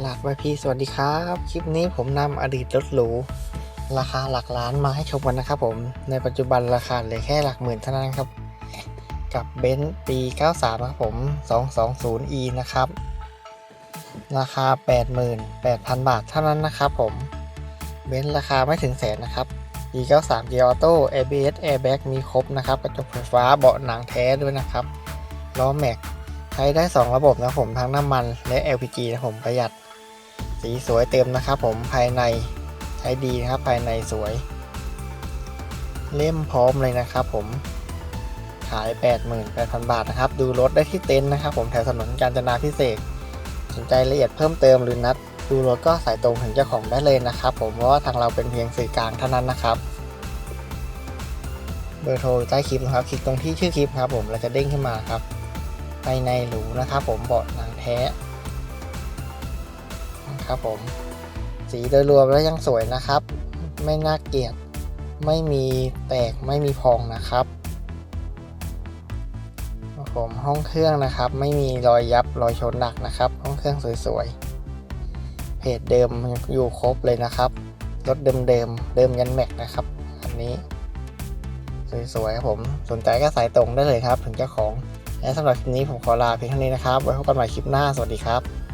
หลักไวพีสวัสดีครับ คลิปนี้ผมนำอดีตรถหรู ราคาหลักล้านมาให้ชมกันนะครับผม ในปัจจุบันราคาเหลือแค่หลักหมื่นเท่านั้นครับ กับเบนซ์ปี 93 นะครับผม 220e นะครับ ราคา 88,000 บาทเท่านั้นนะครับผม เบนซ์ราคาไม่ถึงแสนนะครับ ปี 93 เกียร์ออโต้ ABS Airbag มีครบนะครับ กระจกไฟฟ้าเบาะหนังแท้ด้วยนะครับ ล้อแม็กใช้ได้ 2 ระบบนะผมทั้งน้ำมันและ LPG นะผมประหยัด สีสวยเต็มนะครับผมภายในใช้ดีนะครับภายในสวย เล่มพร้อมเลยนะครับผมขาย 88,000 บาทนะครับ ดูรถได้ที่เต็นท์นะครับ ผมแถวถนนกาญจนาพิเศษสนใจรายละเอียดเพิ่มเติมหรือนัด ดูรถก็สายตรงถึงเจ้าของได้เลยนะครับ ผมเพราะว่าทางเราเป็นเพียงสื่อกลางเท่านั้นนะครับ เบอร์โทรใต้คลิปนะครับ คลิกตรงที่ชื่อคลิปครับ ผมเราจะเด้งขึ้นมาครับภายในหรูนะครับ ผมเบาะหนังแท้ นะครับผม สีโดยรวมแล้วยังสวยนะครับ ไม่น่าเกลียด ไม่มีแตกไม่มีพองนะครับผมห้องเครื่องนะครับ ไม่มีรอยยับรอยชนหนักนะครับ ห้องเครื่องสวยๆเพจเดิมยังอยู่ครบเลยนะครับรถเดิมๆเดิมยันแม็กนะครับอันนี้ สวยๆครับผมสนใจก็สายตรงได้เลยครับ ถึงเจ้าของและสำหรับคลิปนี้ผมขอลาเพียงเท่านี้นะครับไว้พบกันใหม่คลิปหน้าสวัสดีครับ